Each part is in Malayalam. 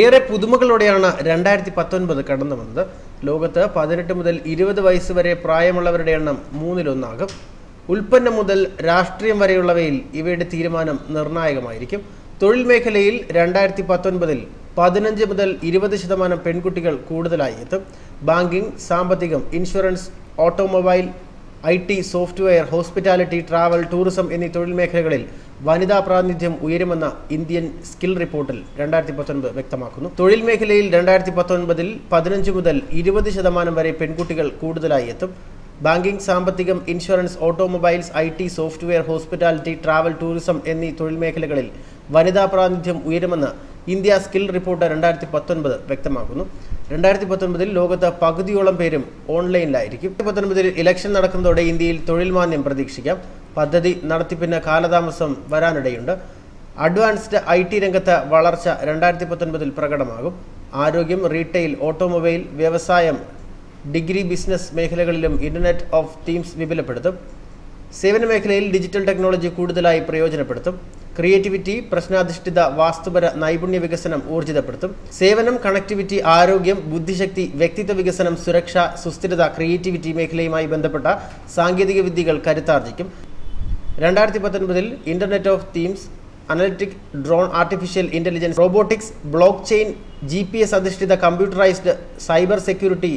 ഏറെ പുതുമകളോടെയാണ് രണ്ടായിരത്തി പത്തൊൻപത് കടന്നു വന്നത്. ലോകത്ത് പതിനെട്ട് മുതൽ ഇരുപത് വയസ്സ് വരെ പ്രായമുള്ളവരുടെ എണ്ണം മൂന്നിലൊന്നാകും. ഉൽപ്പന്നം മുതൽ രാഷ്ട്രീയം വരെയുള്ളവയിൽ ഇവയുടെ തീരുമാനം നിർണായകമായിരിക്കും. തൊഴിൽ മേഖലയിൽ രണ്ടായിരത്തി പത്തൊൻപതിൽ പതിനഞ്ച് മുതൽ ഇരുപത് ശതമാനം പെൺകുട്ടികൾ കൂടുതലായി എത്തും. ബാങ്കിംഗ് സാമ്പത്തികം insurance automobile I T software hospitality travel tourism എന്നീ തൊഴിൽ മേഖലകളിൽ വനിതാ പ്രാതിനിധ്യം ഉയരുമെന്ന ഇന്ത്യൻ സ്കിൽ റിപ്പോർട്ടിൽ രണ്ടായിരത്തി പത്തൊൻപത് വ്യക്തമാക്കുന്നു. തൊഴിൽ മേഖലയിൽ രണ്ടായിരത്തി പത്തൊൻപതിൽ പതിനഞ്ച് മുതൽ ഇരുപത് ശതമാനം വരെ പെൺകുട്ടികൾ കൂടുതലായി എത്തും. ബാങ്കിംഗ് സാമ്പത്തികം insurance automobiles I T software hospitality travel tourism എന്നീ തൊഴിൽ മേഖലകളിൽ വനിതാ പ്രാതിനിധ്യം ഉയരുമെന്ന് ഇന്ത്യ സ്കിൽ റിപ്പോർട്ട് രണ്ടായിരത്തി പത്തൊൻപത് വ്യക്തമാക്കുന്നു. രണ്ടായിരത്തി പത്തൊൻപതിൽ ലോകത്ത് പകുതിയോളം പേരും ഓൺലൈനിലായിരിക്കും. പത്തൊൻപതിൽ ഇലക്ഷൻ നടക്കുന്നതോടെ ഇന്ത്യയിൽ തൊഴിൽ മാന്യം പ്രതീക്ഷിക്കാം. പദ്ധതി നടത്തിപ്പിന് കാലതാമസം വരാനിടയുണ്ട്. അഡ്വാൻസ്ഡ് ഐ ടി രംഗത്ത് വളർച്ച രണ്ടായിരത്തി പത്തൊൻപതിൽ പ്രകടമാകും. ആരോഗ്യം റീറ്റെയിൽ ഓട്ടോമൊബൈൽ വ്യവസായം ഡിഗ്രി ബിസിനസ് മേഖലകളിലും ഇന്റർനെറ്റ് ഓഫ് തീംസ് വിപുലപ്പെടുത്തും. സേവന മേഖലയിൽ ഡിജിറ്റൽ ടെക്നോളജി കൂടുതലായി പ്രയോജനപ്പെടുത്തും. ക്രിയേറ്റിവിറ്റി പ്രശ്നാധിഷ്ഠിത വാസ്തുപര നൈപുണ്യ വികസനം ഊർജിതപ്പെടുത്തും. സേവനം കണക്ടിവിറ്റി ആരോഗ്യം ബുദ്ധിശക്തി വ്യക്തിത്വ വികസനം സുരക്ഷ സുസ്ഥിരത ക്രിയേറ്റിവിറ്റി മേഖലയുമായി ബന്ധപ്പെട്ട സാങ്കേതിക വിദ്യകൾ കരുത്താർജിക്കും. രണ്ടായിരത്തി പത്തൊൻപതിൽ internet of things analytic drone artificial intelligence robotics blockchain G P S അധിഷ്ഠിത കമ്പ്യൂട്ടറൈസ്ഡ് സൈബർ സെക്യൂരിറ്റി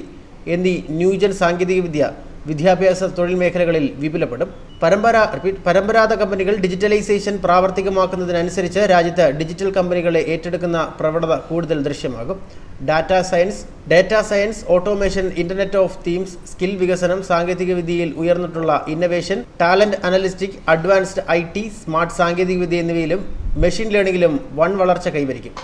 എന്നീ ന്യൂജൻ സാങ്കേതികവിദ്യ വിദ്യാഭ്യാസ തൊഴിൽ മേഖലകളിൽ വിപുലപ്പെടും. പരമ്പരാ പരമ്പരാഗത കമ്പനികൾ ഡിജിറ്റലൈസേഷൻ പ്രാവർത്തികമാക്കുന്നതിനനുസരിച്ച് രാജ്യത്ത് ഡിജിറ്റൽ കമ്പനികളെ ഏറ്റെടുക്കുന്ന പ്രവണത കൂടുതൽ ദൃശ്യമാകും. Data science data science automation internet of things skill വികസനം സാങ്കേതികവിദ്യയിൽ ഉയർന്നിട്ടുള്ള innovation talent analytic advanced I T smart സാങ്കേതികവിദ്യ എന്നിവയിലും മെഷീൻ ലേണിംഗിലും വൺ വളർച്ച കൈവരിക്കും.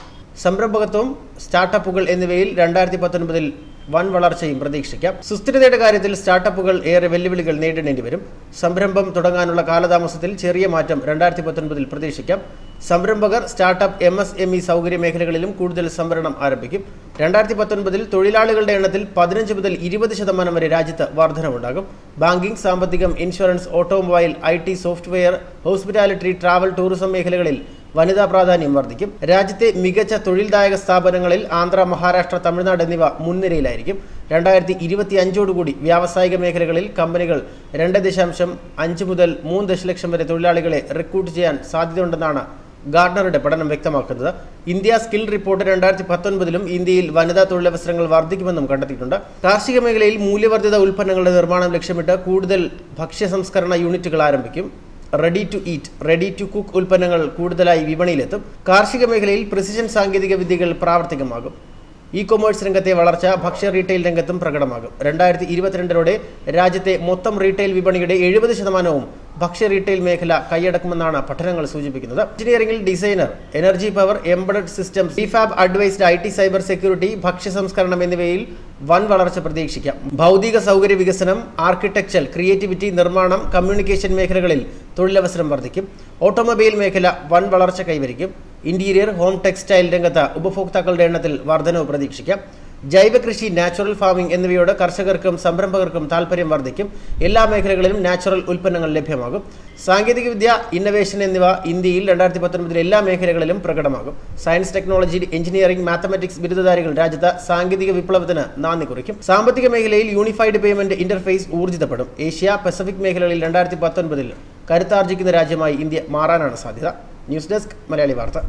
സംരംഭകത്വം സ്റ്റാർട്ടപ്പുകൾ എന്നിവയിൽ രണ്ടായിരത്തി പത്തൊൻപതിൽ വൻ വളർച്ചയും പ്രതീക്ഷിക്കാം. സുസ്ഥിരതയുടെ കാര്യത്തിൽ സ്റ്റാർട്ടപ്പുകൾ ഏറെ വെല്ലുവിളികൾ നേരിടേണ്ടി വരും. സംരംഭം തുടങ്ങാനുള്ള കാലതാമസത്തിൽ ചെറിയ മാറ്റം രണ്ടായിരത്തി പത്തൊൻപതിൽ പ്രതീക്ഷിക്കാം. സംരംഭകർ startup M S M E സൗകര്യ മേഖലകളിലും കൂടുതൽ സംവരണം ആരംഭിക്കും. രണ്ടായിരത്തി പത്തൊൻപതിൽ തൊഴിലാളികളുടെ എണ്ണത്തിൽ പതിനഞ്ച് മുതൽ ഇരുപത് ശതമാനം വരെ രാജ്യത്ത് വർധനവുണ്ടാകും. ബാങ്കിംഗ് സാമ്പത്തികം insurance automobile I software hospitality travel tourism മേഖലകളിൽ വനിതാ പ്രാധാന്യം വർദ്ധിക്കും. രാജ്യത്തെ മികച്ച തൊഴിൽദായക സ്ഥാപനങ്ങളിൽ ആന്ധ്ര മഹാരാഷ്ട്ര തമിഴ്നാട് എന്നിവ മുൻനിരയിലായിരിക്കും. രണ്ടായിരത്തി ഇരുപത്തി അഞ്ചോടുകൂടി വ്യാവസായിക മേഖലകളിൽ കമ്പനികൾ രണ്ട് ദശാംശം അഞ്ച് മുതൽ മൂന്ന് ദശലക്ഷം വരെ തൊഴിലാളികളെ റിക്രൂട്ട് ചെയ്യാൻ സാധ്യതയുണ്ടെന്നാണ് ഗാർഡനറുടെ പഠനം വ്യക്തമാക്കുന്നത്. ഇന്ത്യ സ്കിൽ റിപ്പോർട്ട് രണ്ടായിരത്തി പത്തൊൻപതിലും ഇന്ത്യയിൽ വനിതാ തൊഴിലവസരങ്ങൾ വർദ്ധിക്കുമെന്നും കണ്ടെത്തിയിട്ടുണ്ട്. കാർഷിക മേഖലയിൽ മൂല്യവർദ്ധിത ഉൽപ്പന്നങ്ങളുടെ നിർമ്മാണം ലക്ഷ്യമിട്ട് കൂടുതൽ ഭക്ഷ്യ സംസ്കരണ യൂണിറ്റുകൾ ആരംഭിക്കും. Ready to eat ready to cook ഉൽപ്പന്നങ്ങൾ കൂടുതലായി വിപണിയിലെത്തും. കാർഷിക മേഖലയിൽ പ്രിസിഷൻ സാങ്കേതിക വിദ്യകൾ പ്രാവർത്തികമാകും. ഇ കൊമേഴ്സ് രംഗത്തെ വളർച്ച ഭക്ഷ്യ റീറ്റെയിൽ രംഗത്തും പ്രകടമാകും. രണ്ടായിരത്തി ഇരുപത്തിരണ്ടിലൂടെ രാജ്യത്തെ മൊത്തം റീറ്റെയിൽ വിപണിയുടെ എഴുപത് ശതമാനവും ഭക്ഷ്യ റീറ്റെയിൽ മേഖല കൈയടക്കുമെന്നാണ് പഠനങ്ങൾ സൂചിപ്പിക്കുന്നത്. എഞ്ചിനീയറിംഗിൽ designer energy power embedded systems ഡിഫാബ് advised I T cyber security ഭക്ഷ്യ സംസ്കരണം എന്നിവയിൽ വൻ വളർച്ച പ്രതീക്ഷിക്കാം. ഭൗതിക സൗകര്യ വികസനം ആർക്കിടെക്ചർ ക്രിയേറ്റിവിറ്റി നിർമ്മാണം കമ്മ്യൂണിക്കേഷൻ മേഖലകളിൽ തൊഴിലവസരം വർദ്ധിക്കും. ഓട്ടോമൊബൈൽ മേഖല വൻ വളർച്ച കൈവരിക്കും. ഇന്റീരിയർ ഹോം ടെക്സ്റ്റൈൽ രംഗത്ത് ഉപഭോക്താക്കളുടെ എണ്ണത്തിൽ വർധനവ് പ്രതീക്ഷിക്കാം. ജൈവ കൃഷി നാച്ചുറൽ ഫാമിംഗ് എന്നിവയോട് കർഷകർക്കും സംരംഭകർക്കും താൽപ്പര്യം വർദ്ധിക്കും. എല്ലാ മേഖലകളിലും നാച്ചുറൽ ഉൽപ്പന്നങ്ങൾ ലഭ്യമാകും. സാങ്കേതികവിദ്യ ഇന്നവേഷൻ എന്നിവ ഇന്ത്യയിൽ രണ്ടായിരത്തി പത്തൊൻപതിൽ എല്ലാ മേഖലകളിലും പ്രകടമാകും. സയൻസ് ടെക്നോളജി എഞ്ചിനീയറിംഗ് മാത്തമാറ്റിക്സ് ബിരുദധാരികൾ രാജ്യത്ത് സാങ്കേതിക വിപ്ലവത്തിന് നാന്ദി കുറിക്കും. സാമ്പത്തിക മേഖലയിൽ യൂണിഫൈഡ് പേയ്മെന്റ് ഇന്റർഫേസ് ഊർജിതപ്പെടും. ഏഷ്യ പസഫിക് മേഖലകളിൽ രണ്ടായിരത്തി പത്തൊൻപതിൽ കരുത്താർജിക്കുന്ന രാജ്യമായി ഇന്ത്യ മാറാനാണ് സാധ്യത. ന്യൂസ് ഡെസ്ക് മലയാളി വാർത്ത.